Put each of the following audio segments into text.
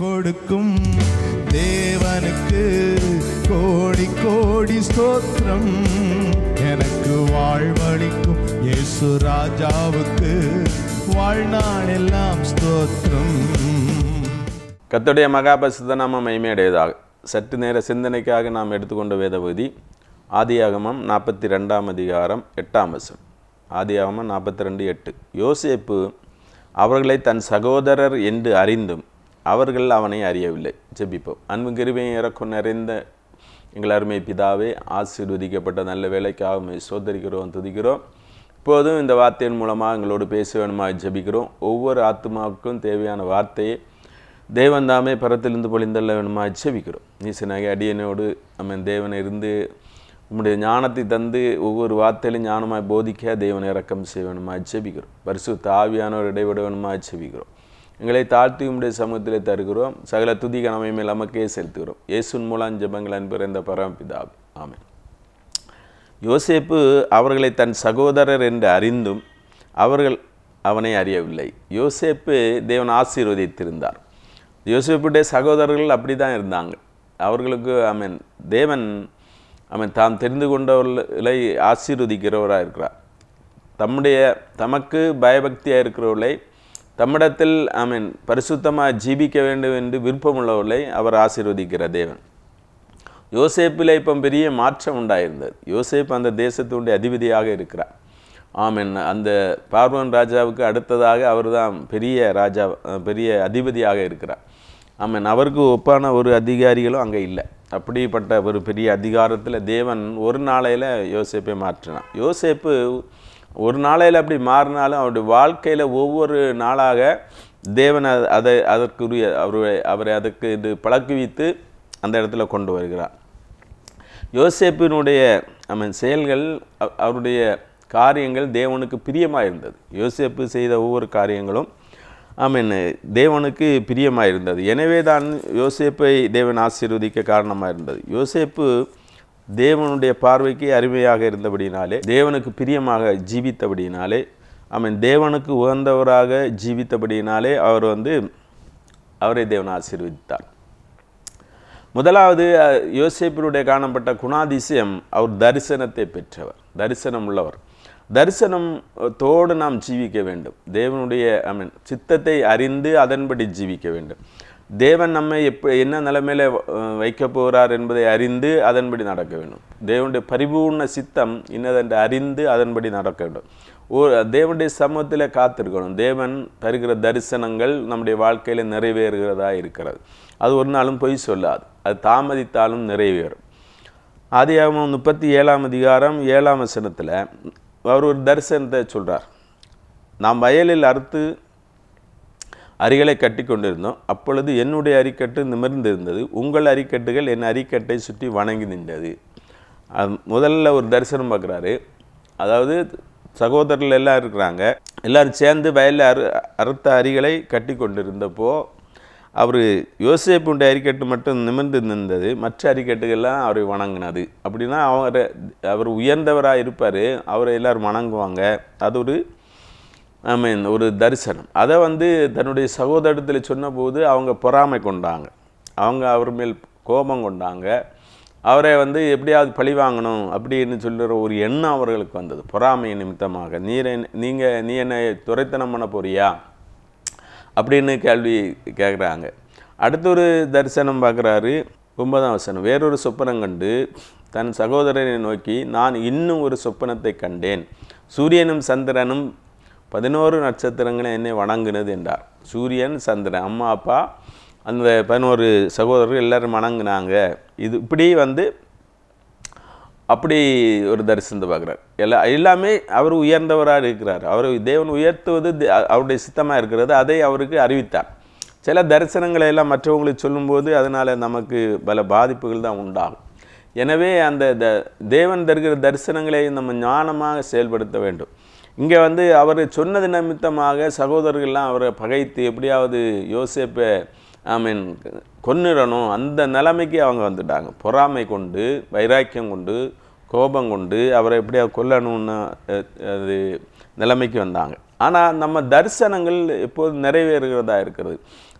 கொடுக்கும் தேவனுக்கு கோடி கோடி ஸ்தோத்திரம். எனக்கு வாழ்வளிக்கும் இயேசு ராஜாவுக்கு வாழ்நாள் எல்லாம் ஸ்தோத்திரம். கர்த்தருடைய மகாபரிசுத்த நாம மைமையடையதாக சற்று நேர சிந்தனைக்காக நாம் எடுத்துக்கொண்ட வேதபதி ஆதியாகமம் நாற்பத்தி ரெண்டாம் அதிகாரம் எட்டாம் வசம் ஆதியாகமம் நாற்பத்தி ரெண்டு எட்டு. யோசேப்பு அவர்களை தன் சகோதரர் என்று அறிந்தும் அவர்கள் அவனை அறியவில்லை. ஜெபிப்போம். அன்பு கிருபையும் இறக்கும் நிறைந்த எங்கள் அருமை பிதாவே ஆசீர்வதிக்கப்பட்ட நல்ல வேலைக்காக சோதரிக்கிறோம் துதிக்கிறோம். இப்போதும் இந்த வார்த்தையின் மூலமாக எங்களோடு பேச வேணுமா ஜபிக்கிறோம். ஒவ்வொரு ஆத்மாவுக்கும் தேவையான வார்த்தையை தேவன்தாமே பரத்திலிருந்து பொழிந்தல்ல வேணுமா செபிக்கிறோம் நீசனாக அடியனோடு நம்ம தேவனை இருந்து உம்முடைய ஞானத்தை தந்து ஒவ்வொரு வார்த்தையிலும் ஞானமாய் போதிக்க தேவனை இறக்கம் செய்ய வேணுமா செபிக்கிறோம் பரிசு தாவியானோர் இடைவிட வேணுமா செபிக்கிறோம் எங்களை தாழ்த்தி உம்முடைய சமூகத்திலே தருகிறோம். சகல துதி கனமை நமக்கே செலுத்துகிறோம். இயேசுன் மூலம் ஜபங்கள் அன்பு இந்த பரமபிதாவே ஆமென். யோசேப்பு அவர்களை தன் சகோதரர் என்று அறிந்தும் அவர்கள் அவனை அறியவில்லை. யோசேப்பு தேவன் ஆசீர்வதித்திருந்தார். யோசேப்புடைய சகோதரர்கள் அப்படி தான் இருந்தாங்க. அவர்களுக்கு அவன் தேவன் அவன் தாம் தெரிந்து கொண்டவர்களை ஆசீர்வதிக்கிறவராக இருக்கிறார் தம்முடைய தமக்கு பயபக்தியாக இருக்கிறவர்களை தம்மிடத்தில் அவன் பரிசுத்தமாக ஜீவிக்க வேண்டும் என்று விருப்பமுள்ளவர்களை அவர் ஆசீர்வதிக்கிற தேவன். யோசேப்பில் இப்போ பெரிய மாற்றம் உண்டாயிருந்தது. யோசேப் அந்த தேசத்தினுடைய அதிபதியாக இருக்கிறார். ஆமென் அந்த பார்வன் ராஜாவுக்கு அடுத்ததாக அவர்தான் பெரிய ராஜா பெரிய அதிபதியாக இருக்கிறார். ஆமென் அவருக்கு ஒப்பான ஒரு அதிகாரிகளும் அங்கே இல்லை. அப்படிப்பட்ட ஒரு பெரிய அதிகாரத்தில் தேவன் ஒரு நாளையில் யோசேப்பை மாற்றினான் யோசேப்பு ஒரு நாளையில் அப்படி மாறினாலும் அவருடைய வாழ்க்கையில் ஒவ்வொரு நாளாக தேவன் அதை அதற்குரிய அவரை அவரை அதற்கு இது பழக்குவித்து அந்த இடத்துல கொண்டு வருகிறார். யோசேப்பினுடைய அவன் செயல்கள் அவருடைய காரியங்கள் தேவனுக்கு பிரியமாக இருந்தது யோசேப்பு செய்த ஒவ்வொரு காரியங்களும் ஆமீன் தேவனுக்கு பிரியமாக இருந்தது எனவே தான் யோசேப்பை தேவன் ஆசீர்வதிக்க காரணமாக இருந்தது யோசேப்பு தேவனுடைய பார்வைக்கு அருமையாக இருந்தபடினாலே தேவனுக்கு பிரியமாக ஜீவித்தபடினாலே அவன் தேவனுக்கு உகந்தவராக ஜீவித்தபடினாலே அவர் வந்து அவரை தேவன் ஆசீர்வதித்தார். முதலாவது யோசிப்பினுடைய காணப்பட்ட குணாதிசயம் அவர் தரிசனத்தை பெற்றவர் தரிசனம் உள்ளவர். தரிசனம் தோடு நாம் ஜீவிக்க வேண்டும். தேவனுடைய ஐ மீன் சித்தத்தை அறிந்து அதன்படி ஜீவிக்க வேண்டும். தேவன் நம்மை எப்ப என்ன நிலைமையில் வைக்க போகிறார் என்பதை அறிந்து அதன்படி நடக்க வேண்டும். தேவனுடைய பரிபூர்ண சித்தம் இன்னதென்று அறிந்து அதன்படி நடக்க வேண்டும். ஓ தேவனுடைய சமூகத்தில் காத்திருக்கணும். தேவன் தருகிற தரிசனங்கள் நம்முடைய வாழ்க்கையில் நிறைவேறுகிறதா இருக்கிறது. அது ஒரு நாளும் பொய் சொல்லாது. அது தாமதித்தாலும் நிறைவேறும். ஆதியாகமம் முப்பத்தி ஏழாம் அதிகாரம் ஏழாம் வசனத்தில் அவர் ஒரு தரிசனத்தை சொல்கிறார் நாம் வயலில் அறுத்து அரிகளை கட்டி கொண்டிருந்தோம். அப்பொழுது என்னுடைய அரிக்கட்டு நிமிர்ந்திருந்தது. உங்கள் அரிக்கட்டுகள் என் அரிக்கட்டை சுற்றி வணங்கி நின்றது. முதல்ல ஒரு தரிசனம் பார்க்குறாரு. அதாவது சகோதரர்கள் எல்லாம் இருக்கிறாங்க. எல்லோரும் சேர்ந்து வயலில் அறு அறுத்த அரிகளை கட்டி கொண்டிருந்தப்போ அவர் யோசிப்புடைய அரிக்கட்டு மட்டும் நிமிர்ந்து நின்றது. மற்ற அரிக்கட்டுகள்லாம் அவரை வணங்கினது. அப்படின்னா அவர் அவர் உயர்ந்தவராக இருப்பார். அவரை எல்லாரும் வணங்குவாங்க. அது ஒரு ஐ மீன் ஒரு தரிசனம். அதை வந்து தன்னுடைய சகோதரத்தில் சொன்னபோது அவங்க பொறாமை கொண்டாங்க. அவங்க அவர் மேல் கோபம் கொண்டாங்க. அவரை வந்து எப்படியாவது பழி வாங்கணும் அப்படின்னு சொல்லுற ஒரு எண்ணம் அவர்களுக்கு வந்தது. பொறாமை நிமித்தமாக நீரை நீங்கள் நீ என்னை துரைத்தனம் பண்ண போறியா? அப்படின்னு கேள்வி கேட்குறாங்க. அடுத்த ஒரு தரிசனம் பார்க்குறாரு ஒன்பதாம் வசனம். வேறொரு சொப்பனம் கண்டு தன் சகோதரனை நோக்கி நான் இன்னும் ஒரு சொப்பனத்தை கண்டேன். சூரியனும் சந்திரனும் பதினோரு நட்சத்திரங்களை என்னை வணங்குனது என்றார். சூரியன் சந்திரன் அம்மா அப்பா அந்த பதினோரு சகோதரர்கள் எல்லோரும் வணங்குனாங்க. இது இப்படி வந்து அப்படி ஒரு தரிசனத்தை பார்க்குறார். எல்லா எல்லாமே அவர் உயர்ந்தவராக இருக்கிறார். அவர் தேவன் உயர்த்துவது அவருடைய சித்தமாக இருக்கிறது. அதை அவருக்கு அறிவித்தார். சில தரிசனங்களை எல்லாம் மற்றவங்களுக்கு சொல்லும்போது அதனால் நமக்கு பல பாதிப்புகள் தான் உண்டாகும். எனவே அந்த த- தேவன் தருகிற தரிசனங்களை நம்ம ஞானமாக செயல்படுத்த வேண்டும். இங்கே வந்து அவர் சொன்னது நிமித்தமாக சகோதரர்கள்லாம் அவரை பகைத்து எப்படியாவது யோசேப்பை ஐ மீன் கொன்னிடணும் அந்த நிலைமைக்கு அவங்க வந்துட்டாங்க. பொறாமை கொண்டு வைராக்கியம் கொண்டு கோபம் கொண்டு அவரை எப்படியாவது கொல்லணும்னு அது நிலைமைக்கு வந்தாங்க. ஆனால் நம்ம தரிசனங்கள் எப்போது நிறைவேறுகிறதா இருக்கிறது?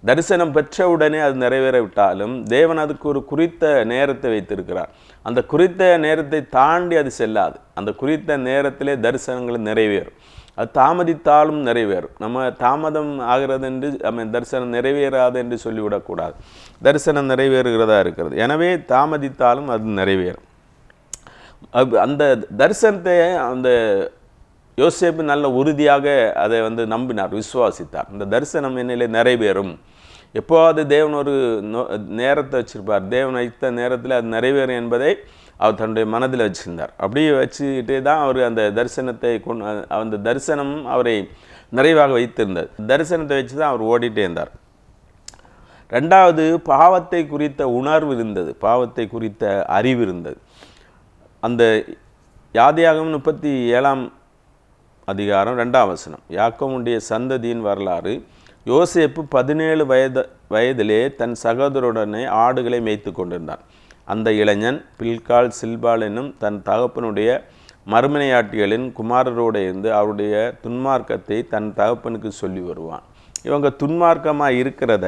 தரிசனம் பெற்ற உடனே அது நிறைவேற விட்டாலும் தேவன் அதுக்கு ஒரு குறித்த நேரத்தை வைத்திருக்கிறார். அந்த குறித்த நேரத்தை தாண்டி அது செல்லாது. அந்த குறித்த நேரத்திலே தரிசனங்கள் நிறைவேறும். அது தாமதித்தாலும் நிறைவேறும். நம்ம தாமதம் ஆகிறது என்று நம்ம தரிசனம் நிறைவேறாது என்று சொல்லிவிடக்கூடாது. தரிசனம் நிறைவேறுகிறதா இருக்கிறது. எனவே தாமதித்தாலும் அது நிறைவேறும். அது- அந்த தரிசனத்தை அந்த யோசேப்பு நல்ல உறுதியாக அதை வந்து நம்பினார் விசுவாசித்தார். இந்த தரிசனம் என்னிலே நிறைவேறும். எப்போவாவது தேவன் ஒரு நோ- நேரத்தை வச்சிருப்பார். தேவன் வைத்த நேரத்தில் அது நிறைவேறும் என்பதை அவர் தன்னுடைய மனதில் வச்சிருந்தார். அப்படியே வச்சுக்கிட்டே தான் அவர் அந்த தரிசனத்தை கொண்டு அந்த தரிசனம் அவரை நிறைவாக வைத்திருந்தது தரிசனத்தை வச்சு தான் அவர் ஓடிட்டே இருந்தார். ரெண்டாவது பாவத்தை குறித்த உணர்வு இருந்தது. பாவத்தை குறித்த அறிவு இருந்தது. அந்த யாதியாகம் முப்பத்தி ஏழாம் அதிகாரம் ரெண்டாம் வசனம். யாக்கமுடைய சந்ததியின் வரலாறு யோசேப்பு பதினேழு வயது வயதிலே தன் சகோதரருடனே ஆடுகளை மேய்த்து கொண்டிருந்தான். அந்த இளைஞன் பில்கால் சில்பால் என்னும் தன் தகப்பனுடைய மறுமனையாட்டிகளின் குமாரரோடு இருந்து அவருடைய துன்மார்க்கத்தை தன் தகப்பனுக்கு சொல்லி வருவான். இவங்க துன்மார்க்கமாக இருக்கிறத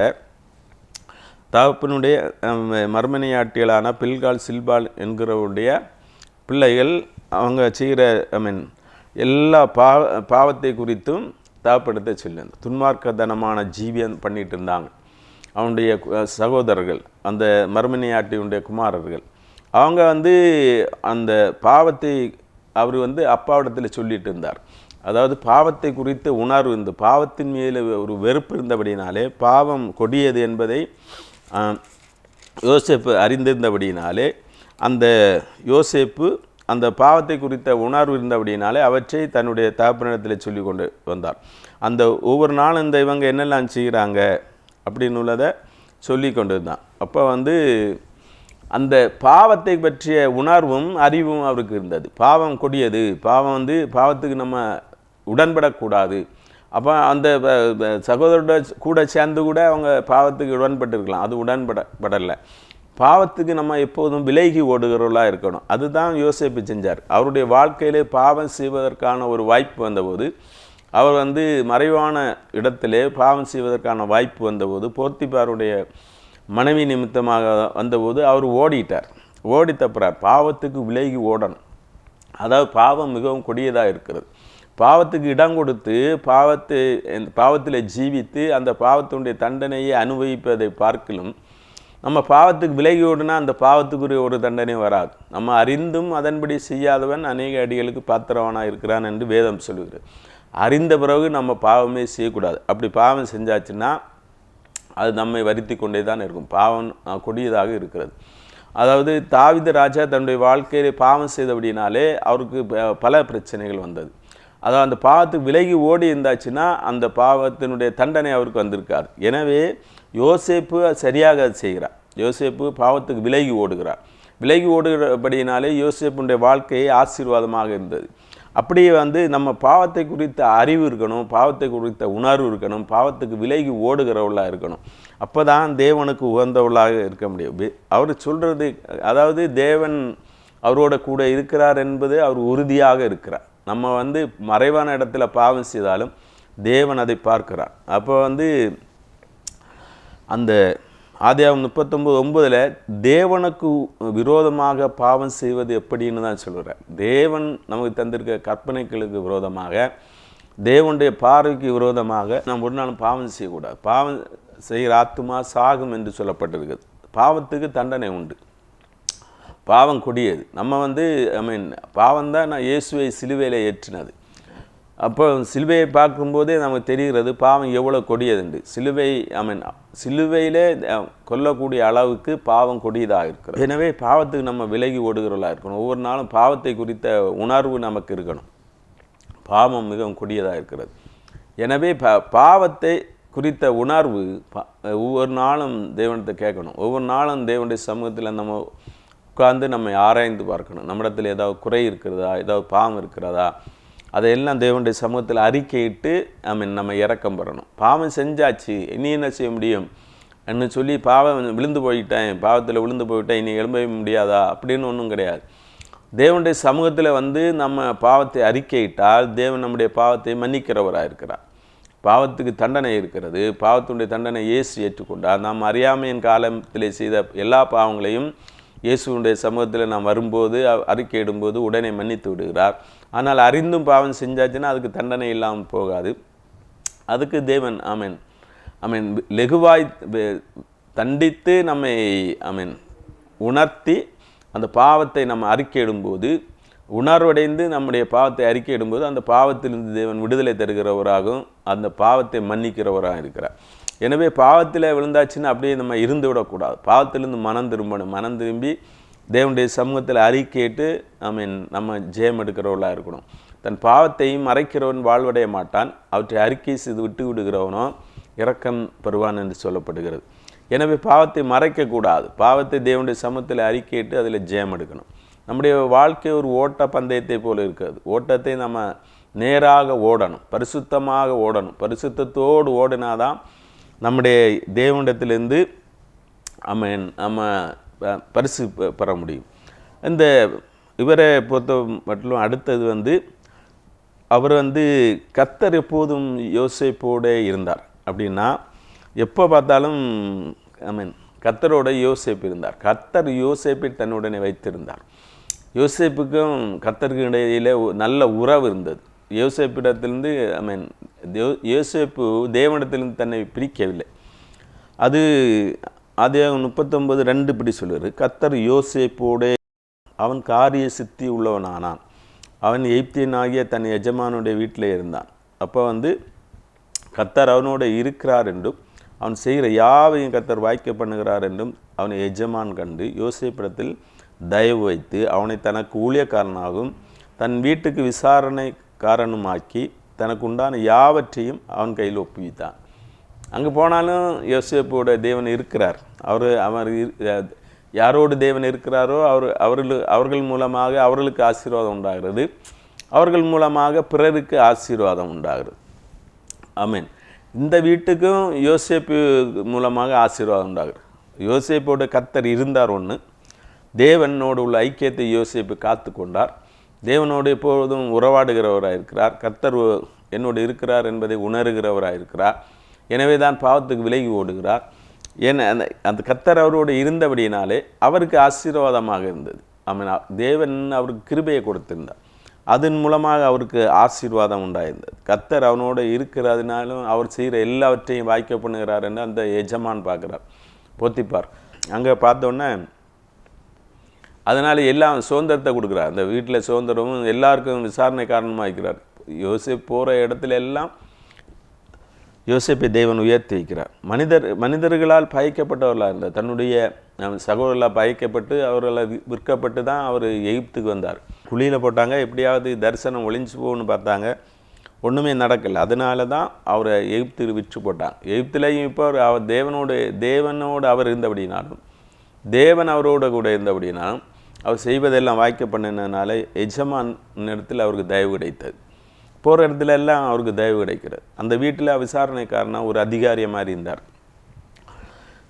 தகப்பனுடைய அம், மறுமனையாட்டிகளான பில்கால் சில்பால் என்கிறவருடைய பிள்ளைகள் அவங்க செய்கிற ஐ மீன் எல்லா பாவ பாவத்தை குறித்தும் தகப்பனத்தை சொல்லு துன்மார்க்கதனமான ஜீவியம் பண்ணிட்டு இருந்தாங்க. அவனுடைய சகோதரர்கள் அந்த மர்மனியாட்டியுடைய குமாரர்கள் அவங்க வந்து அந்த பாவத்தை அவர் வந்து அப்பாவிடத்தில் சொல்லிட்டு இருந்தார். அதாவது பாவத்தை குறித்த உணர்வு இந்த பாவத்தின் மேலே ஒரு வெறுப்பு இருந்தபடினாலே பாவம் கொடியது என்பதை யோசேப்பு அறிந்திருந்தபடினாலே அந்த யோசேப்பு அந்த பாவத்தை குறித்த உணர்வு இருந்தபடினாலே அவற்றை தன்னுடைய தகப்பனிடத்தில் சொல்லி கொண்டு வந்தார். அந்த ஒவ்வொரு நாளும் இந்த இவங்க என்னெல்லாம் செய்கிறாங்க அப்படின்னு உள்ளதை சொல்லி கொண்டு இருந்தான் அப்போ வந்து அந்த பாவத்தை பற்றிய உணர்வும் அறிவும் அவருக்கு இருந்தது. பாவம் கொடியது. பாவம் வந்து பாவத்துக்கு நம்ம உடன்படக்கூடாது. அப்போ அந்த சகோதரோட கூட சேர்ந்து கூட அவங்க பாவத்துக்கு உடன்பட்டிருக்கலாம். அது உடன்பட படலை. பாவத்துக்கு நம்ம எப்போதும் விலகி ஓடுகிறவர்களாக இருக்கணும். அதுதான் யோசிப்பு செஞ்சார். அவருடைய வாழ்க்கையிலே பாவம் செய்வதற்கான ஒரு வாய்ப்பு வந்தபோது அவர் வந்து மறைவான இடத்திலே பாவம் செய்வதற்கான வாய்ப்பு வந்தபோது போர்த்திபாருடைய மனைவி நிமித்தமாக வந்தபோது அவர் ஓடிட்டார். ஓடி தப்புறார் பாவத்துக்கு விலகி ஓடணும். அதாவது பாவம் மிகவும் கொடியதாக இருக்கிறது. பாவத்துக்கு இடம் கொடுத்து பாவத்தை பாவத்தில் ஜீவித்து அந்த பாவத்தினுடைய தண்டனையை அனுபவிப்பதை பார்க்கலும் நம்ம பாவத்துக்கு விலகி ஓடுனா அந்த பாவத்துக்குரிய ஒரு தண்டனை வராது. நம்ம அறிந்தும் அதன்படி செய்யாதவன் அநேக அடிகளுக்கு பாத்திரவனாக இருக்கிறான் என்று வேதம் சொல்கிறது அறிந்த பிறகு நம்ம பாவமே செய்யக்கூடாது. அப்படி பாவம் செஞ்சாச்சுன்னா அது நம்மை வருத்தி கொண்டே தான் இருக்கும். பாவம் கொடியதாக இருக்கிறது. அதாவது தாவித ராஜா தன்னுடைய வாழ்க்கையிலே பாவம் செய்தபடினாலே அவருக்கு ப- பல பிரச்சனைகள் வந்தது. அதாவது அந்த பாவத்துக்கு விலகி ஓடி இருந்தாச்சுன்னா அந்த பாவத்தினுடைய தண்டனை அவருக்கு வந்திருக்காது. எனவே யோசேப்பு சரியாக அதை செய்கிறார். யோசேப்பு பாவத்துக்கு விலகி ஓடுகிறார். விலகி ஓடுகிறபடியினாலே யோசேப்புடைய வாழ்க்கையை ஆசீர்வாதமாக இருந்தது. அப்படியே வந்து நம்ம பாவத்தை குறித்த அறிவு இருக்கணும் பாவத்தை குறித்த உணர்வு இருக்கணும் பாவத்துக்கு விலகி ஓடுகிறவளாக இருக்கணும். அப்போ தான் தேவனுக்கு உகந்தவளாக இருக்க முடியும். அவர் சொல்கிறது அதாவது தேவன் அவரோட கூட இருக்கிறார் என்பது அவர் உறுதியாக இருக்கிறார். நம்ம வந்து மறைவான இடத்துல பாவம் செய்தாலும் தேவன் அதை பார்க்கிறார். அப்போ வந்து அந்த ஆதியாகம் முப்பத்தொம்பது ஒன்பதில் தேவனுக்கு விரோதமாக பாவம் செய்வது எப்படின்னு தான் சொல்கிறார் தேவன் நமக்கு தந்திருக்க கற்பனைகளுக்கு விரோதமாக தேவனுடைய பார்வைக்கு விரோதமாக நாம் ஒரு நாளும் பாவம் செய்யக்கூடாது. பாவம் செய்கிற ஆத்துமா சாகும் என்று சொல்லப்பட்டிருக்குது. பாவத்துக்கு தண்டனை உண்டு. பாவம் கொடியது. நம்ம வந்து ஐ மீன் பாவம் தான் நான் இயேசுவை சிலுவையில் ஏற்றினது. அப்போ சிலுவையை பார்க்கும்போதே நமக்கு தெரிகிறது பாவம் எவ்வளோ கொடியதுண்டு. சிலுவை ஐ மீன் சிலுவையிலே கொல்லக்கூடிய அளவுக்கு பாவம் கொடியதாக இருக்கிறது. எனவே பாவத்துக்கு நம்ம விலகி ஓடுகிறவர்களாக இருக்கணும். ஒவ்வொரு நாளும் பாவத்தை குறித்த உணர்வு நமக்கு இருக்கணும். பாவம் மிகவும் கொடியதாக இருக்கிறது. எனவே ப பாவத்தை குறித்த உணர்வு ப- ஒவ்வொரு நாளும் தேவனத்தை கேட்கணும். ஒவ்வொரு நாளும் தேவனுடைய சமூகத்தில் நம்ம உட்கார்ந்து நம்ம ஆராய்ந்து பார்க்கணும். நம்மிடத்தில் ஏதாவது குறை இருக்கிறதா? ஏதாவது பாவம் இருக்கிறதா? அதையெல்லாம் தேவனுடைய சமூகத்தில் அறிக்கையிட்டு ஐ மீன் நம்ம இறக்கம் பெறணும். பாவம் செஞ்சாச்சு இனி என்ன செய்ய முடியும்? என்று சொல்லி பாவம் விழுந்து போயிட்டேன் பாவத்தில் விழுந்து போயிட்டேன் இனி எழும்பவே முடியாதா? அப்படின்னு ஒன்றும் கிடையாது. தேவனுடைய சமூகத்தில் வந்து நம்ம பாவத்தை அறிக்கையிட்டால் தேவன் நம்முடைய பாவத்தை மன்னிக்கிறவராக இருக்கிறார். பாவத்துக்கு தண்டனை இருக்கிறது. பாவத்தினுடைய தண்டனை ஏசி ஏற்றுக்கொண்டார். நாம் அறியாமையின் காலத்திலே செய்த எல்லா பாவங்களையும் இயேசுடைய சமூகத்தில் நாம் வரும்போது அறிக்கையிடும்போது உடனே மன்னித்து விடுகிறார். ஆனால் அறிந்தும் பாவம் செஞ்சாச்சுன்னா அதுக்கு தண்டனை இல்லாமல் போகாது. அதுக்கு தேவன் ஆமென். ஆமென். லெகுவாய் தண்டித்து நம்மை ஆமென் உணர்த்தி அந்த பாவத்தை நம்ம அறிக்கையிடும்போது உணர்வடைந்து நம்முடைய பாவத்தை அறிக்கையிடும்போது அந்த பாவத்திலிருந்து தேவன் விடுதலை தருகிறவராகவும் அந்த பாவத்தை மன்னிக்கிறவராக இருக்கிறார். எனவே பாவத்தில் விழுந்தாச்சுன்னா அப்படியே நம்ம இருந்து விடக்கூடாது. பாவத்திலேருந்து மனம் திரும்பணும். மனம் திரும்பி தேவனுடைய சமூகத்தில் அறிக்கையிட்டு மீன் நம்ம ஜெயம் எடுக்கிறவர்களாக இருக்கணும். தன் பாவத்தையும் மறைக்கிறவன் வாழ்வடைய மாட்டான். அவற்றை அறிக்கை செய்து விட்டு விடுகிறவனோ இரக்கம் பெறுவான் என்று சொல்லப்படுகிறது. எனவே பாவத்தை மறைக்கக்கூடாது. பாவத்தை தேவனுடைய சமூகத்தில் அறிக்கையிட்டு அதில் ஜெயம் எடுக்கணும். நம்முடைய வாழ்க்கை ஒரு ஓட்ட பந்தயத்தை போல இருக்கிறது. ஓட்டத்தை நம்ம நேராக ஓடணும். பரிசுத்தமாக ஓடணும். பரிசுத்தத்தோடு ஓடினாதான் நம்முடைய தேவனிடத்திலிருந்து நம்ம நம்ம பரிசு பெற முடியும். இந்த இவரை பொறுத்த மட்டும் அடுத்தது வந்து அவர் வந்து கத்தர் எப்போதும் யோசேப்போடு இருந்தார். அப்படின்னா எப்போ பார்த்தாலும் ஐ மீன் கத்தரோட யோசிப்பு இருந்தார். கத்தர் யோசேப்பை தன்னுடனே வைத்திருந்தார். யோசேப்புக்கும் கத்தருக்கு இடையில நல்ல உறவு இருந்தது. யோசிப்பிடத்திலிருந்து ஐ மீன் யோசேப்பு தேவனிடத்திலிருந்து தன்னை பிரிக்கவில்லை. அது அதே முப்பத்தொன்பது ரெண்டு இப்படி சொல்லுவார் கத்தர் யோசேப்போடே அவன் காரிய சித்தி உள்ளவனானான். அவன் எய்ப்தியனாகிய தன் எஜமானுடைய வீட்டில் இருந்தான். அப்போ வந்து கத்தர் அவனோட இருக்கிறார் என்றும் அவன் செய்கிற யாவையும் கத்தர் வாய்க்க பண்ணுகிறார் என்றும் அவனை எஜமான் கண்டு யோசேப்பிடத்தில் தயவு வைத்து அவனை தனக்கு ஊழியக்காரனாகவும் தன் வீட்டுக்கு விசாரணைக்காரனுமாக்கி தனக்கு உண்டான யாவற்றையும் அவன் கையில் ஒப்புவித்தான். அங்கே போனாலும் யோசேப்போட தேவன் இருக்கிறார். அவர் அவர் யாரோடு தேவன் இருக்கிறாரோ அவர் அவர்கள் அவர்கள் மூலமாக அவர்களுக்கு ஆசீர்வாதம் உண்டாகிறது. அவர்கள் மூலமாக பிறருக்கு ஆசீர்வாதம் உண்டாகிறது. ஆமீன். இந்த வீட்டுக்கும் யோசேப்பு மூலமாக ஆசீர்வாதம் உண்டாகிறது. யோசேப்போட கத்தர் இருந்தார் ஒன்று தேவனோடு உள்ள ஐக்கியத்தை யோசேப்பு காத்து கொண்டார் தேவனோடு எப்பொழுதும் உறவாடுகிறவராக இருக்கிறார் கர்த்தர் என்னோடு இருக்கிறார் என்பதை உணர்கிறவராக இருக்கிறார் எனவே தான் பாவத்துக்கு விலகி ஓடுகிறார். ஏன்னா அந்த அந்த கர்த்தர் அவரோடு இருந்தபடியினாலே அவருக்கு ஆசீர்வாதமாக இருந்தது. ஆமென். தேவன் அவருக்கு கிருபையை கொடுத்திருந்தார். அதன் மூலமாக அவருக்கு ஆசீர்வாதம் உண்டாயிருந்தது. கர்த்தர் அவனோடு இருக்கிறதுனாலும் அவர் செய்கிற எல்லாவற்றையும் வாய்க்க பண்ணுகிறார் என்று அந்த எஜமான் பார்க்குறார். போத்திப்பார். அங்கே பார்த்தோன்னே அதனால் எல்லாம் சுதந்திரத்தை கொடுக்குறார். அந்த வீட்டில் சுதந்திரமும் எல்லாருக்கும் விசாரணை காரணமாக இருக்கிறார். யோசிப் போகிற இடத்துல எல்லாம் யோசிப்பை தேவன் உயர்த்தி வைக்கிறார். மனிதர் மனிதர்களால் பயக்கப்பட்டவர்களாக இருந்தார். தன்னுடைய சகோதரர்களால் பயக்கப்பட்டு அவர்களால் விற்கப்பட்டு தான் அவர் எகிப்துக்கு வந்தார். குழியில் போட்டாங்க எப்படியாவது தரிசனம் ஒளிஞ்சு போகணும்னு பார்த்தாங்க. ஒன்றுமே நடக்கல. அதனால தான் அவரை எகிப்துக்கு விற்று போட்டாங்க. எகிப்துலேயும் இப்போ அவர் அவர் தேவனோடு தேவனோடு அவர் இருந்தபடினாலும் தேவன் அவரோட கூட இருந்தபடினாலும் அவர் செய்வதெல்லாம் வாய்க்க பண்ணினால எஜமான் இடத்தில் அவருக்கு தயவு கிடைத்தது. போகிற இடத்துல எல்லாம் அவருக்கு தயவு கிடைக்கிறது. அந்த வீட்டில் விசாரணைக்காரனாக ஒரு அதிகாரிய மாதிரி இருந்தார்.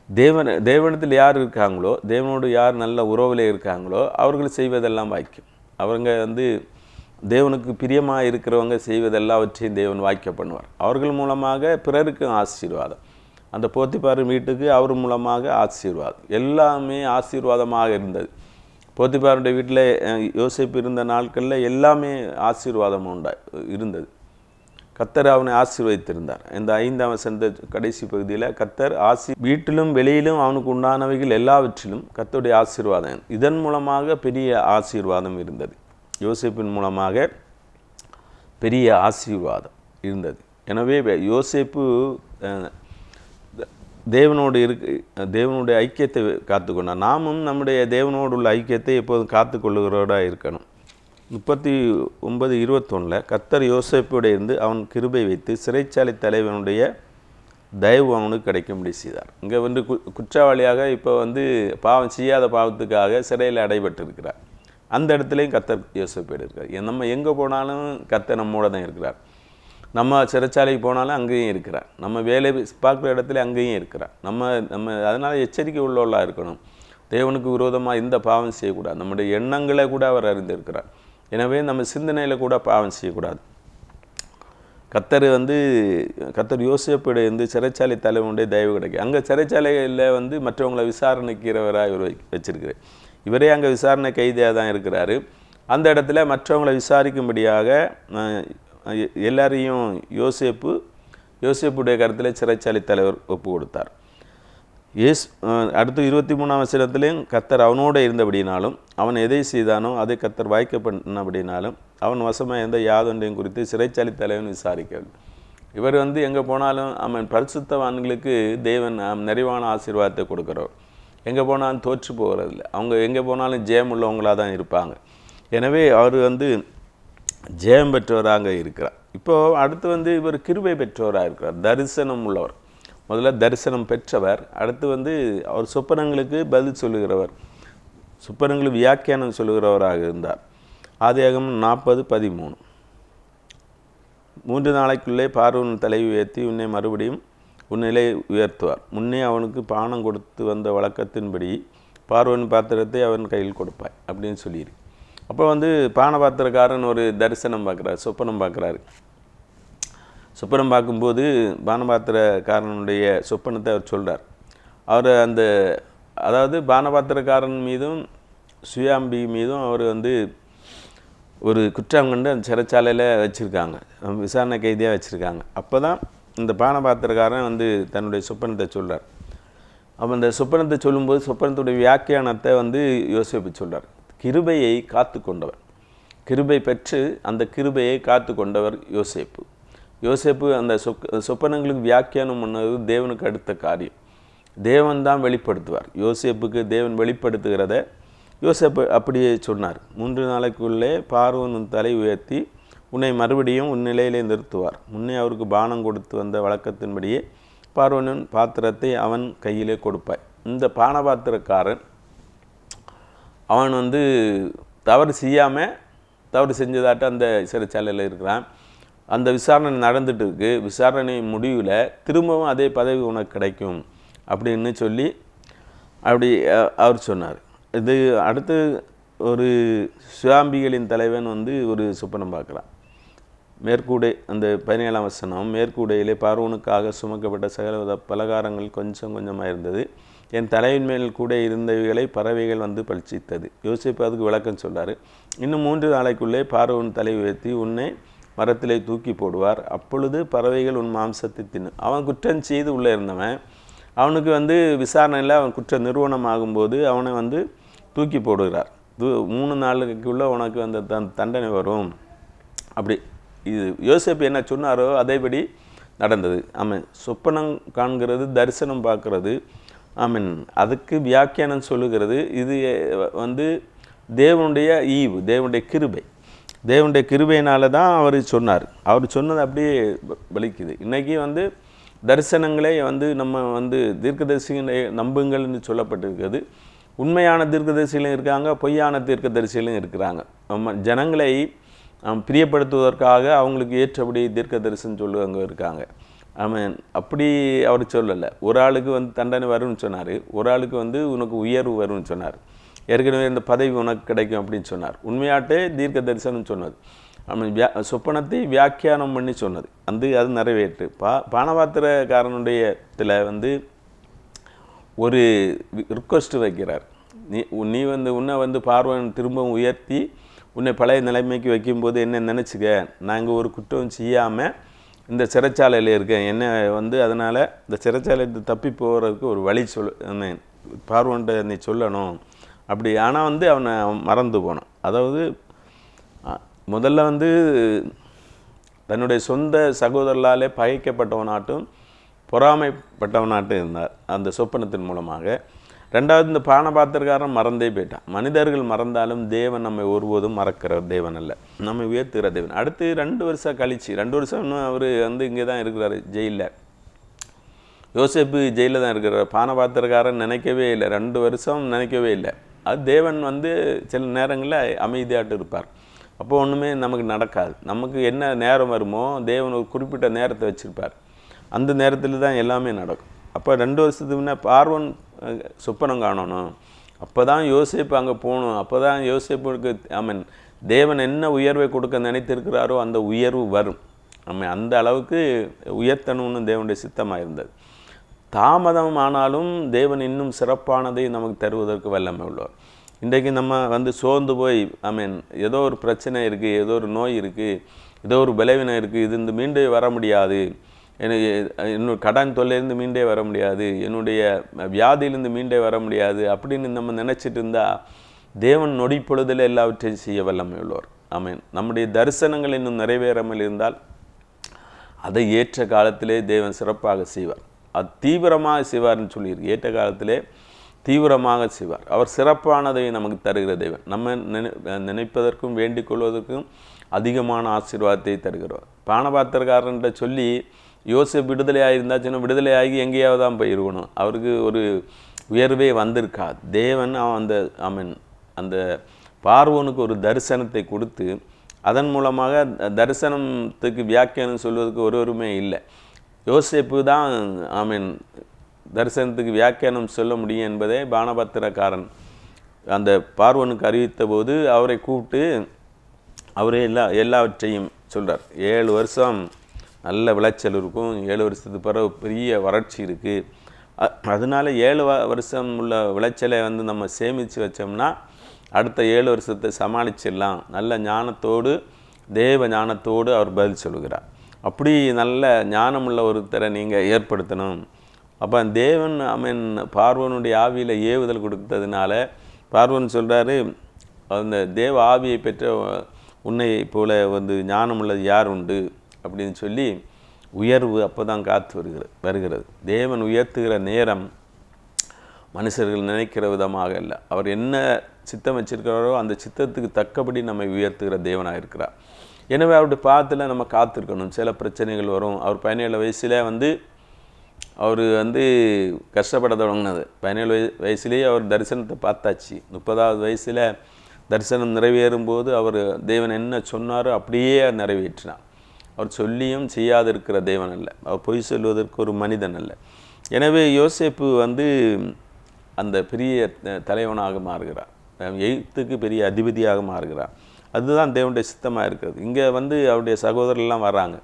தேவன் தேவனிடத்தில் யார் இருக்காங்களோ தேவனோடு யார் நல்ல உறவில் இருக்காங்களோ அவர்கள் செய்வதெல்லாம் வாய்க்கும். அவங்க வந்து தேவனுக்கு பிரியமாக இருக்கிறவங்க செய்வதெல்லாவற்றையும் தேவன் வாய்க்க பண்ணுவார். அவர்கள் மூலமாக பிறருக்கும் ஆசீர்வாதம். அந்த போத்திப்பாரு வீட்டுக்கு அவர் மூலமாக ஆசீர்வாதம். எல்லாமே ஆசீர்வாதமாக இருந்தது. போத்திப்பாருடைய வீட்டில் யோசிப்பு இருந்த நாட்களில் எல்லாமே ஆசீர்வாதம் உண்டா இருந்தது. கத்தர் அவனை ஆசீர்வதித்திருந்தார். இந்த ஐந்தாம் சேர்ந்த கடைசி பகுதியில் கத்தர் ஆசி வீட்டிலும் வெளியிலும் அவனுக்கு உண்டானவைகள் எல்லாவற்றிலும் கத்தருடைய ஆசீர்வாதம். இதன் மூலமாக பெரிய ஆசீர்வாதம் இருந்தது. யோசேப்பின் மூலமாக பெரிய ஆசீர்வாதம் இருந்தது. எனவே யோசிப்பு யோசேப்பு தேவனோடு இருக்கு தேவனுடைய ஐக்கியத்தை காத்துக்கொண்டார் நாமும் நம்முடைய தேவனோடு உள்ள ஐக்கியத்தை எப்போதும் காத்துக்கொள்ளுகிறவராக இருக்கணும். முப்பத்தி ஒன்பது இருபத்தொன்னில் கத்தர் யோசேப்போடு இருந்து அவன் கிருபை வைத்து சிறைச்சாலை தலைவனுடைய தயவு அவனுக்கு கிடைக்கும்படி செய்தார். இங்கே வந்து கு குற்றவாளியாக இப்போ வந்து பாவம் செய்யாத பாவத்துக்காக சிறையில் அடைபட்டிருக்கிறார். அந்த இடத்துலையும் கத்தர் யோசேப்போடு இருக்கார். நம்ம எங்கே போனாலும் கத்தர் நம்மோட தான் இருக்கிறார். நம்ம சிறைச்சாலைக்கு போனாலும் அங்கேயும் இருக்கிறார். நம்ம வேலை பார்க்குற இடத்துல அங்கேயும் இருக்கிறார். நம்ம நம்ம அதனால் எச்சரிக்கை உள்ளவளாக இருக்கணும். தேவனுக்கு விரோதமாக இந்த பாவம் செய்யக்கூடாது. நம்முடைய எண்ணங்களை கூட அவர் அறிந்திருக்கிறார். எனவே நம்ம சிந்தனையில் கூட பாவம் செய்யக்கூடாது. கத்தர் வந்து கத்தர் யோசிப்போட வந்து சிறைச்சாலை தலைவனுடைய தயவு கிடைக்கும் அங்கே சிறைச்சாலையில் வந்து மற்றவங்களை விசாரணைக்கிறவராக இவர் வச்சிருக்கிறார். இவரே அங்கே விசாரணை கைதியாக தான் இருக்கிறாரு. அந்த இடத்துல மற்றவங்களை விசாரிக்கும்படியாக அஹ், எல்லாரையும் யோசேப்பு யோசேப்புடைய கருத்தில் சிறைச்சாலை தலைவர் ஒப்பு கொடுத்தார். இயேசு அடுத்து இருபத்தி மூணாம் வசனத்திலையும் கத்தர் அவனோடு இருந்தபடினாலும் அவன் எதை செய்தானோ அதை கத்தர் வாய்க்க பண்ணபடினாலும் அவன் வசமாக எந்த யாதொன்றையும் குறித்து சிறைச்சாலை தலைவன் விசாரிக்கவில்லை இவர் வந்து எங்கே போனாலும் அவன் பரிசுத்தவான்களுக்கு தேவன் நிறைவான ஆசீர்வாதத்தை கொடுக்குறவர். எங்கே போனாலும் தோற்று போகிறதில்ல. அவங்க எங்கே போனாலும் ஜெயம் உள்ளவங்களாக தான் இருப்பாங்க. எனவே அவர் வந்து ஜெயம் பெற்றவராக இருக்கிறார். இப்போது அடுத்து வந்து இவர் கிருபை பெற்றவராக இருக்கிறார். தரிசனம் உள்ளவர். முதல்ல தரிசனம் பெற்றவர். அடுத்து வந்து அவர் சொப்பனங்களுக்கு பதில் சொல்லுகிறவர். சொப்பனங்களுக்கு வியாக்கியானம் சொல்லுகிறவராக இருந்தார். ஆதியாகம் நாற்பது பதிமூணு. மூன்று நாளைக்குள்ளே பார்வன் தலை உயர்த்தி உன்னை மறுபடியும் உன் நிலை உயர்த்துவார். முன்னே அவனுக்கு பானம் கொடுத்து வந்த வழக்கத்தின்படி பார்வன் பாத்திரத்தை அவன் கையில் கொடுப்பாய் அப்படின்னு சொல்லியிருக்கு. அப்போ வந்து பான பாத்திரக்காரன் ஒரு தரிசனம் பார்க்குறாரு சொப்பனம் பார்க்குறாரு சொப்பனம் பார்க்கும்போது பானபாத்திரக்காரனுடைய சொப்பனத்தை அவர் சொல்கிறார் அவர் அந்த அதாவது பானபாத்திரக்காரன் மீதும் சுயாம்பி மீதும் அவர் வந்து ஒரு குற்றம் கண்டு அந்த சிறைச்சாலையில் வச்சுருக்காங்க. விசாரணை கைதியாக வச்சுருக்காங்க. அப்போ தான் இந்த பானபாத்திரக்காரன் வந்து தன்னுடைய சொப்பனத்தை சொல்கிறார் அப்போ அந்த சொப்பனத்தை சொல்லும்போது சொப்பனத்துடைய வியாக்கியானத்தை வந்து யோசிப்பு சொல்கிறார் கிருபையை காத்து கொண்டவர் கிருபை பெற்று அந்த கிருபையை காத்து கொண்டவர் யோசேப்பு. யோசேப்பு அந்த சொக் சொப்பனங்களுக்கு வியாக்கியானம் பண்ணது தேவனுக்கு அடுத்த காரியம். தேவன் தான் வெளிப்படுத்துவார். யோசேப்புக்கு தேவன் வெளிப்படுத்துகிறத யோசேப்பு அப்படியே சொன்னார். மூன்று நாளைக்குள்ளே பார்வன் தலை உயர்த்தி உன்னை மறுபடியும் உன் நிலையிலே நிறுத்துவார். முன்னே அவருக்கு பானம் கொடுத்து வந்த வழக்கத்தின்படியே பார்வனின் பாத்திரத்தை அவன் கையிலே கொடுப்பாய். இந்த பானபாத்திரக்காரன் அவன் வந்து தவறு செய்யாமல் தவறு செஞ்சதாட்ட அந்த சிறைச்சாலையில் இருக்கிறான். அந்த விசாரணை நடந்துட்டு இருக்கு. விசாரணை முடிவில் திரும்பவும் அதே பதவி உனக்கு கிடைக்கும் அப்படின்னு சொல்லி அப்படி அவர் சொன்னார். இது அடுத்து ஒரு சுவாம்பிகளின் தலைவன் வந்து ஒரு சுப்பனம் பார்க்குறான். மேற்கூடை அந்த பதினேழாம் வசனம் மேற்கூடையிலே பார்வனுக்காக சுமக்கப்பட்ட சகலவித பலகாரங்கள் கொஞ்சம் கொஞ்சமாக இருந்தது என் தலையின் மேல் கூட இருந்தவைகளை பறவைகள் வந்து பழிச்சித்தது. யோசிப்பு அதுக்கு விளக்கம் சொன்னார். இன்னும் மூன்று நாளைக்குள்ளே பார்வன் தலை உயர்த்தி உன்னை மரத்திலே தூக்கி போடுவார். அப்பொழுது பறவைகள் உன் மாம்சத்தை தின்னு. அவன் குற்றம் செய்து உள்ளே இருந்தவன். அவனுக்கு வந்து விசாரணையில் அவன் குற்ற நிறுவனம் ஆகும்போது அவனை வந்து தூக்கி போடுகிறார். தூ மூணு நாளுக்குள்ளே உனக்கு அந்த தன் தண்டனை வரும். அப்படி இது யோசேப்பு என்ன சொன்னாரோ அதேபடி நடந்தது. ஆமாம் சொப்பனம் காண்கிறது தரிசனம் பார்க்கறது. ஆமீன். அதுக்கு வியாக்கியானம் சொல்லுகிறது இது வந்து தேவனுடைய ஈவு தேவனுடைய கிருபை. தேவனுடைய கிருபையினால தான் அவர் சொன்னார். அவர் சொன்னது அப்படியே ப- இன்றைக்கி வந்து தரிசனங்களே வந்து நம்ம வந்து தீர்க்கதரிசிகளை நம்புங்கள்னு சொல்லப்பட்டிருக்கிறது. உண்மையான தீர்க்கதரிசிகளும் இருக்காங்க பொய்யான தீர்க்கதரிசிகளும் இருக்கிறாங்க. நம்ம ஜனங்களை பிரியப்படுத்துவதற்காக அவங்களுக்கு ஏற்றபடி தீர்க்கதரிசனம் சொல்லுவவங்க இருக்காங்க. ஆமாம். அப்படி அவர் சொல்லலை. ஒரு ஆளுக்கு வந்து தண்டனை வரும்னு சொன்னார். ஒரு ஆளுக்கு வந்து உனக்கு உயர்வு வரும்னு சொன்னார். ஏற்கனவே இந்த பதவி உனக்கு கிடைக்கும் அப்படின்னு சொன்னார். உண்மையாட்டே தீர்க்க தரிசனம் சொன்னது. அவன் வியா சொப்பனத்தை வியாக்கியானம் பண்ணி சொன்னது. வந்து அது நிறைவேற்று. பா பானபாத்திரக்காரனுடைய இதில் வந்து ஒரு ரிக்வஸ்ட் வைக்கிறார். நீ நீ வந்து உன்னை வந்து பார்வன் திரும்பவும் உயர்த்தி உன்னை பழைய நிலைமைக்கு வைக்கும்போது என்ன நினச்சிக்க. நாங்கள் ஒரு குற்றம் செய்யாமல் இந்த சிறைச்சாலையில் இருக்கேன். என்ன வந்து அதனால் இந்த சிறைச்சாலைக்கு தப்பி போகிறதுக்கு ஒரு வழி சொல் பார்வன்ட்ட நீ சொல்லணும். அப்படி ஆனால் வந்து அவனை மறந்து போனான். அதாவது முதல்ல வந்து தன்னுடைய சொந்த சகோதரர்களாலே பகைக்கப்பட்டவனாட்டும் பொறாமைப்பட்டவனாட்டும் இருந்தார். அந்த சொப்பனத்தின் மூலமாக. ரெண்டாவது இந்த பானபாத்திரக்காரன் மறந்தே போயிட்டான். மனிதர்கள் மறந்தாலும் தேவன் நம்மை ஒருபோதும் மறக்கிற தேவன் அல்ல. நம்மை உயர்த்துகிற தேவன். அடுத்து ரெண்டு வருஷம் கழிச்சு ரெண்டு வருஷம் இன்னும் அவர் வந்து இங்கே தான் இருக்கிறாரு ஜெயிலில். யோசிப்பு ஜெயிலில் தான் இருக்கிறார். பானபாத்திரக்காரன் நினைக்கவே இல்லை. ரெண்டு வருஷம் நினைக்கவே இல்லை. அது தேவன் வந்து சில நேரங்களில் அமைதியாட்டு இருப்பார். அப்போ ஒன்றுமே நமக்கு நடக்காது. நமக்கு என்ன நேரம் வருமோ தேவன் ஒரு குறிப்பிட்ட நேரத்தை வச்சுருப்பார். அந்த நேரத்தில் தான் எல்லாமே நடக்கும். அப்போ ரெண்டு வருஷத்துக்கு முன்னே பார்வன் சொப்பனம் காணணும் அப்போ தான் யோசிப்பு அங்கே போகணும் அப்போ தான் யோசிப்புக்கு ஐ மீன் தேவன் என்ன உயர்வை கொடுக்க நினைத்திருக்கிறாரோ அந்த உயர்வு வரும். நம்ம அந்த அளவுக்கு உயர்த்தணும்னு தேவனுடைய சித்தமாக இருந்தது தாமதம் ஆனாலும் தேவன் இன்னும் சிறப்பானதை நமக்கு தருவதற்கு வல்லமை உள்ளவர். இன்றைக்கு நம்ம வந்து சோர்ந்து போய் ஐ மீன் ஏதோ ஒரு பிரச்சனை இருக்குது ஏதோ ஒரு நோய் இருக்குது ஏதோ ஒரு பலவீனம் இருக்குது இது இந்த மீண்டும் வர முடியாது. எனக்கு என்னோட கடன் தொல்லையிலேருந்து மீண்டே வர முடியாது என்னுடைய வியாதியிலேருந்து மீண்டே வர முடியாது அப்படின்னு நம்ம நினச்சிட்டு இருந்தால் தேவன் நொடி பொழுதில் எல்லாவற்றையும் செய்ய வல்லமை உள்ளவர் ஆமீன். நம்முடைய தரிசனங்கள் இன்னும் நிறைவேறாமல் இருந்தால் அதை ஏற்ற காலத்திலே தேவன் சிறப்பாக செய்வார். அது தீவிரமாக செய்வார்னு சொல்லியிருக்கு. ஏற்ற காலத்திலே தீவிரமாக செய்வார். அவர் சிறப்பானதை நமக்கு தருகிற தெய்வன் நம்ம நினை நினைப்பதற்கும் வேண்டிக் கொள்வதற்கும் அதிகமான ஆசீர்வாதத்தை தருகிறவர். பானபாத்திரக்காரன்ட்ட சொல்லி யோசிப் விடுதலையாக இருந்தாச்சுன்னா விடுதலை ஆகி எங்கேயாவது தான் போயிருக்கணும். அவருக்கு ஒரு உயர்வே வந்திருக்கா தேவன் அவன் அந்த ஐ மீன் அந்த பார்வோனுக்கு ஒரு தரிசனத்தை கொடுத்து அதன் மூலமாக தரிசனத்துக்கு வியாக்கியானம் சொல்வதற்கு ஒருவருமே இல்லை. யோசேப்பு தான் ஐ மீன் தரிசனத்துக்கு வியாக்கியானம் சொல்ல முடியும் என்பதை பானபத்திரக்காரன் அந்த பார்வனுக்கு அறிவித்த போது அவரை கூப்பிட்டு அவரே எல்லா எல்லாவற்றையும் சொல்கிறார் ஏழு வருஷம் நல்ல விளைச்சல் இருக்கும். ஏழு வருஷத்துக்கு பிறகு பெரிய வறட்சி இருக்குது அதனால ஏழு வ- வருஷம் உள்ள விளைச்சலை வந்து நம்ம சேமித்து வச்சோம்னா அடுத்த ஏழு வருஷத்தை சமாளிச்சிடலாம். நல்ல ஞானத்தோடு தேவ ஞானத்தோடு அவர் பதில் சொல்கிறார் அப்படி நல்ல ஞானமுள்ள ஒருத்தரை நீங்கள் ஏற்படுத்தணும். அப்போ தேவன் ஐ மீன் பார்வனுடைய ஆவியில் ஏவுதல் கொடுத்ததுனால பார்வன் சொல்கிறாரு அந்த தேவ ஆவியை பெற்ற உன்னை போல வந்து ஞானமுள்ளது யார் உண்டு? அப்படின்னு சொல்லி உயர்வு அப்போ தான் காத்து வருகிறது வருகிறது. தேவன் உயர்த்துகிற நேரம் மனுஷர்கள் நினைக்கிற விதமாக இல்லை. அவர் என்ன சித்தம் வச்சிருக்கிறாரோ அந்த சித்தத்துக்கு தக்கபடி நம்மை உயர்த்துகிற தேவனாக இருக்கிறார். எனவே அவருடைய பாதத்தில் நம்ம காத்திருக்கணும். சில பிரச்சனைகள் வரும். அவர் பதினேழு வயசுல வந்து அவர் வந்து கஷ்டப்பட தொடங்கினது. பதினேழு வய வயசுலேயே அவர் தரிசனத்தை பார்த்தாச்சு. முப்பதாவது வயசில் தரிசனம் நிறைவேறும் போது அவர் தேவன் என்ன சொன்னாரோ அப்படியே நிறைவேற்றினார். அவர் சொல்லியும் செய்யாதிருக்கிற தேவன் அல்ல. அவர் பொய் சொல்வதற்கு ஒரு மனிதன் அல்ல. எனவே யோசேப்பு வந்து அந்த பெரிய த- தலைவனாக மாறுகிறார். எய்த்துக்கு பெரிய அதிபதியாக மாறுகிறார். அதுதான் தேவனுடைய சித்தமாக இருக்கிறது. இங்கே வந்து அவருடைய சகோதரர்லாம் வராங்க.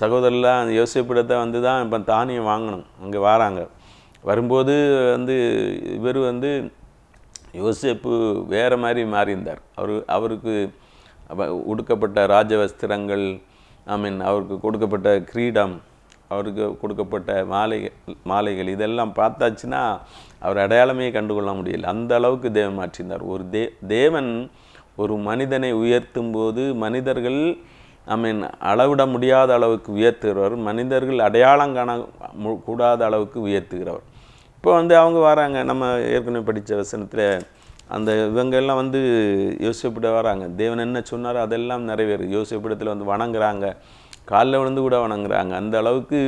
சகோதரர்லாம் யோசிப்பிடத்தை வந்து தான் இப்போ தானியம் வாங்கணும். அங்கே வராங்க. வரும்போது வந்து இவர் வந்து யோசேப்பு வேறு மாதிரி மாறியிருந்தார். அவர் அவருக்கு உடுக்கப்பட்ட ராஜ வஸ்திரங்கள் ஐ மீன் அவருக்கு கொடுக்கப்பட்ட கிரீடம் அவருக்கு கொடுக்கப்பட்ட மாலைகள் மாலைகள் இதெல்லாம் பார்த்தாச்சுன்னா அவர் அடையாளமே கண்டுகொள்ள முடியல. அந்த அளவுக்கு தேவன் மாற்றினார். ஒரு தே தேவன் ஒரு மனிதனை உயர்த்தும் போது மனிதர்கள் ஐ மீன் அளவிட முடியாத அளவுக்கு உயர்த்துகிறவர். மனிதர்கள் அடையாளம் காண மு- கூடாத அளவுக்கு உயர்த்துகிறவர். இப்போ வந்து அவங்க வராங்க. நம்ம ஏற்கனவே படித்த வசனத்தில் அந்த இவங்க எல்லாம் வந்து யோசிப்பிட வராங்க. தேவன் என்ன சொன்னாரோ அதெல்லாம் நிறைவேறும் யோசிப்பிடத்தில் வந்து வணங்குறாங்க. காலில் விழுந்து கூட வணங்குறாங்க. அந்த அளவுக்கு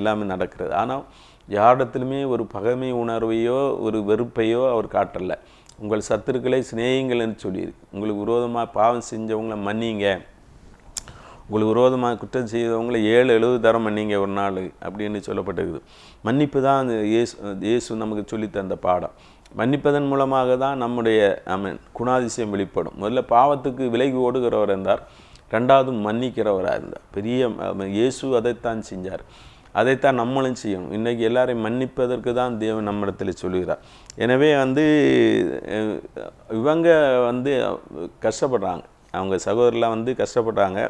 எல்லாமே நடக்கிறது. ஆனால் யாரிடத்திலுமே ஒரு பகைமை உணர்வையோ ஒரு வெறுப்பையோ அவர் காட்டலை. உங்கள் சத்துருக்களை சிநேகிங்கள்னு சொல்லியிருக்கு உங்களுக்கு விரோதமாக பாவம் செஞ்சவங்களை மன்னிங்க. உங்களுக்கு விரோதமாக குற்றம் செய்தவங்களை ஏழு எழுபது தரம் மன்னிங்க ஒரு நாள் அப்படின்னு சொல்லப்பட்டிருக்குது. மன்னிப்பு தான் அந்த இயேசு இயேசு நமக்கு சொல்லித் தந்த பாடம். மன்னிப்பதன் மூலமாக தான் நம்முடைய குணாதிசயம் வெளிப்படும். முதல்ல பாவத்துக்கு விலகி ஓடுகிறவர் இருந்தார் ரெண்டாவது மன்னிக்கிறவராக இருந்தார். பெரிய இயேசு அதைத்தான் செஞ்சார். அதைத்தான் நம்மளும் செய்யணும். இன்றைக்கி எல்லாரையும் மன்னிப்பதற்கு தான் தேவன் நம்மிடத்தில் சொல்லுகிறார். எனவே வந்து இவங்க வந்து கஷ்டப்படுறாங்க. அவங்க சகோதரர்லாம் வந்து கஷ்டப்படுறாங்க.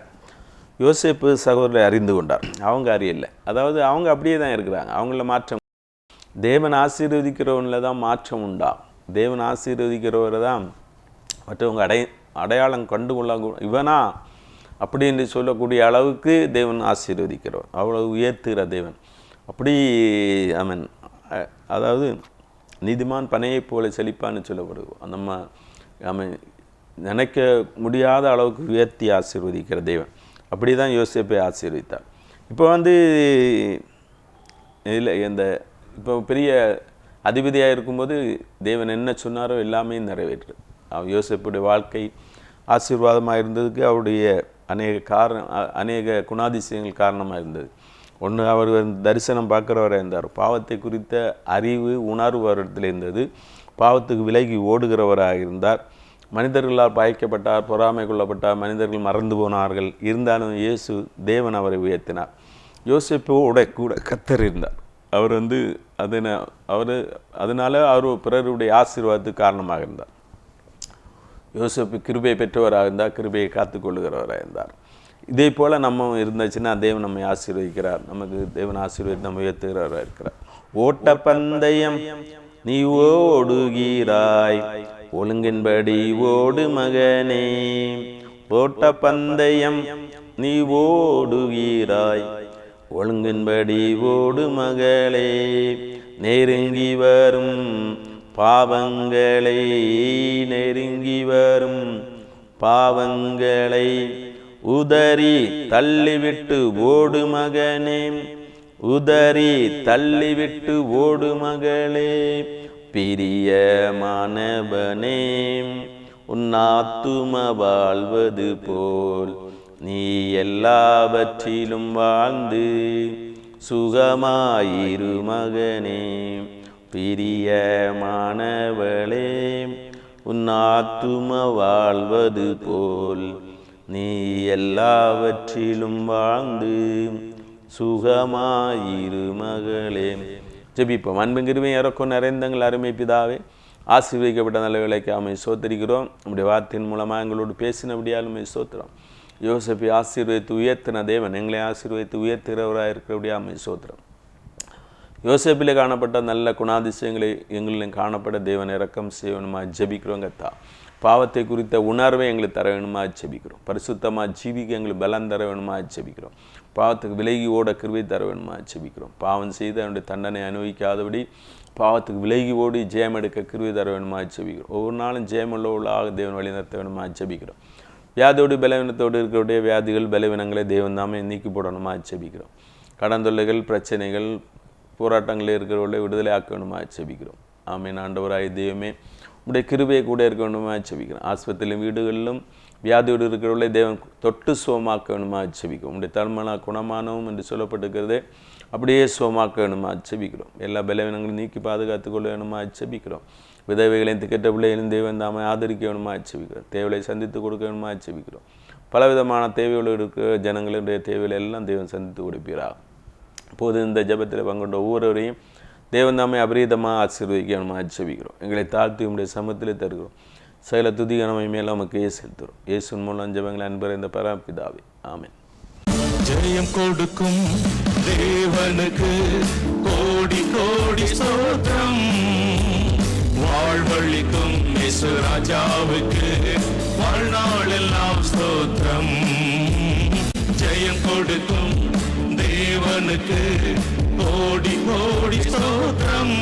யோசிப்பு சகோதரரை அறிந்து கொண்டார். அவங்க அறியலை. அதாவது அவங்க அப்படியே தான் இருக்கிறாங்க. அவங்கள மாற்றம் தேவன் ஆசீர்வதிக்கிறவனில் தான் மாற்றம் உண்டா? தேவன் ஆசீர்வதிக்கிறவரை தான் மற்றவங்க அடை அடையாளம் கண்டுகொள்ள இவனா? அப்படின்னு சொல்லக்கூடிய அளவுக்கு தேவன் ஆசீர்வதிக்கிறவர். அவ்வளவு உயர்த்துகிற தேவன். அப்படி அவன் அதாவது நீதிமான் பனையைப் போல செழிப்பான்னு சொல்லப்படுவோம் நம்ம அவன் நினைக்க முடியாத அளவுக்கு உயர்த்தி ஆசீர்வதிக்கிற தேவன். அப்படி தான் யோசேப்பை ஆசீர்வதித்தார் இப்போ வந்து இல்லை இந்த இப்போ பெரிய அதிபதியாக இருக்கும்போது தேவன் என்ன சொன்னாரோ எல்லாமே நிறைவேற்று. அவன் யோசிப்புடைய வாழ்க்கை ஆசீர்வாதமாக இருந்ததுக்கு அவருடைய அநேக காரணம் அநேக குணாதிசயங்கள் காரணமாக இருந்தது. ஒன்று அவர் தரிசனம் பார்க்குறவராக இருந்தார். பாவத்தை குறித்த அறிவு உணர்வு அவரிடத்தில் இருந்தது. பாவத்துக்கு விலகி ஓடுகிறவராக இருந்தார். மனிதர்களால் பாய்க்கப்பட்டார் பொறாமை கொள்ளப்பட்டார் மனிதர்கள் மறந்து போனார்கள். இருந்தாலும் இயேசு தேவன் அவரை உயர்த்தினார். யோசிப்போட கூட கத்தர் இருந்தார் அவர் வந்து அதன அவர் அதனால அவர் பிறருடைய ஆசீர்வாதத்துக்கு காரணமாக இருந்தார். யோசிப்பு கிருபை பெற்றவராக இருந்தார் கிருபையை காத்துக்கொள்ளுகிறவராக இருந்தார். இதே போல் நம்ம இருந்துச்சுன்னா தேவன் நம்மை ஆசீர்வதிக்கிறார். நமக்கு தேவன் ஆசீர்வதித்து நம்ம உயர்த்துகிறவராக இருக்கிறார். ஓட்டப்பந்தயம் நீ ஓடுகிறாய். ஒழுங்கின்படி ஓடு மகனே. ஓட்டப்பந்தயம் நீ ஓடுகிறாய். ஒழுங்கின்படி ஓடு மகளே நெருங்கி வரும் பாவங்களை நெருங்கி வரும் பாவங்களை உதறி தள்ளிவிட்டு ஓடு மகனே உதறி தள்ளிவிட்டு ஓடு மகளே பிரிய மாணவனே உன்னாத்தும வாழ்வது போல் நீ எல்லாவற்றிலும் வாழ்ந்து சுகமாயிரு மகனே. பிரியமானவளே உன் ஆத்தும வாழ்வது போல் நீ எல்லாவற்றிலும் வாழ்ந்து சுகமாயிரு மகளே. ஜெபிப்போம். அன்பின் இறக்கும் நிறைந்தங்கள் அருமை பிதாவே ஆசீர்வதிக்கப்பட்ட நல்ல வேலைக்கு அமை சோத்தரிக்கிறோம். நம்முடைய வார்த்தையின் மூலமாக எங்களோடு பேசினபடியாலுமே சோத்திரம் யோசப்பை ஆசீர்வதித்து உயர்த்தின தேவன் எங்களை ஆசீர்வதித்து உயர்த்துகிறவராக இருக்கிறபடியா அமை சோத்திரம். யோசேப்பில் காணப்பட்ட நல்ல குணாதிசயங்களை எங்களிலும் காணப்பட தேவன் இறக்கம் செய்யணுமா ஜபிக்கிறோங்க கத்தா பாவத்தை குறித்த உணர்வை எங்களுக்கு தர வேணுமா ஜெபிக்கிறோம். பரிசுத்தமாக ஜீவிக்க எங்களுக்கு பலம் தர வேணுமா ஜெபிக்கிறோம். பாவத்துக்கு விலகி ஓட கிருவை தர வேணுமா ஜெபிக்கிறோம். பாவம் செய்து அவனுடைய தண்டனை அனுபவிக்காதபடி பாவத்துக்கு விலகி ஓடி ஜெயம் எடுக்க கிருவை தர வேணுமா ஜெபிக்கிறோம். ஒவ்வொரு நாளும் ஜெயமுள்ள உள்ளாக தேவன் வழி நடத்த வேணுமா ஜெபிக்கிறோம். வியாதியோடு பலவீனத்தோடு இருக்கக்கூடிய வியாதிகள் பலவீனங்களை தெய்வம் தாமே நீக்கி போடணுமா ஆட்சேபிக்கிறோம். கடன் தொல்லைகள் பிரச்சனைகள் போராட்டங்களில் இருக்கிறவர்களை விடுதலை ஆக்க வேணுமா ஜெபிக்கிறோம் ஆமீன். ஆண்டவராய் தெய்வமே உடைய கிருபையை கூட இருக்க வேண்டுமா ஜெபிக்கிறோம் ஆஸ்பத்திரியிலும் வீடுகளிலும் வியாதியோடு இருக்கிறவர்களை தேவன் தொட்டு சுகமாக்க வேணுமா ஜெபிக்கிறோம். உடைய தன்மனா குணமானவும் என்று சொல்லப்பட்டிருக்கிறதே அப்படியே சுகமாக்க வேணுமா ஜெபிக்கிறோம். எல்லா பலவீனங்களும் நீக்கி பாதுகாத்து கொள்ள வேணுமா ஜெபிக்கிறோம். விதவைகளையும் திக்கெட்ட பிள்ளைகளையும் தேவன் தாமே ஆதரிக்க வேணுமா ஜெபிக்கிறோம். தேவையை சந்தித்து கொடுக்க வேணுமா ஜெபிக்கிறோம். பலவிதமான தேவையோடு இருக்கிற ஜனங்களுடைய தேவைகளை எல்லாம் தேவன் சந்தித்து கொடுப்பீரா. இப்போது இந்த ஜெபத்தில் பங்கொண்ட ஒவ்வொருவரையும் தேவன் தாமே அபரீதமாக ஆசீர்வதிக்கணுமா ஜெபிக்கிறோம். எங்களை தாழ்த்தி உடைய சமத்திலே தருகிறோம். சகல துதிகனமை மேலே நமக்கு ஏ செலுத்துகிறோம். இயேசுவின் மூலம் ஜெபங்களை அன்பர் இந்த பரப்பிதாவே ஆமேன். ஜெயம் கொடுக்கும் தேவனுக்கு கோடி கோடி சோத்திரம் வாழ்வழிக்கும் இயேசு ராஜாவுக்கு வாழ்நாளெல்லாம் ஸ்தோத்திரம். ஜெயம் கொடுக்கும் தேவனுக்கு கோடி கோடி சோத்திரம்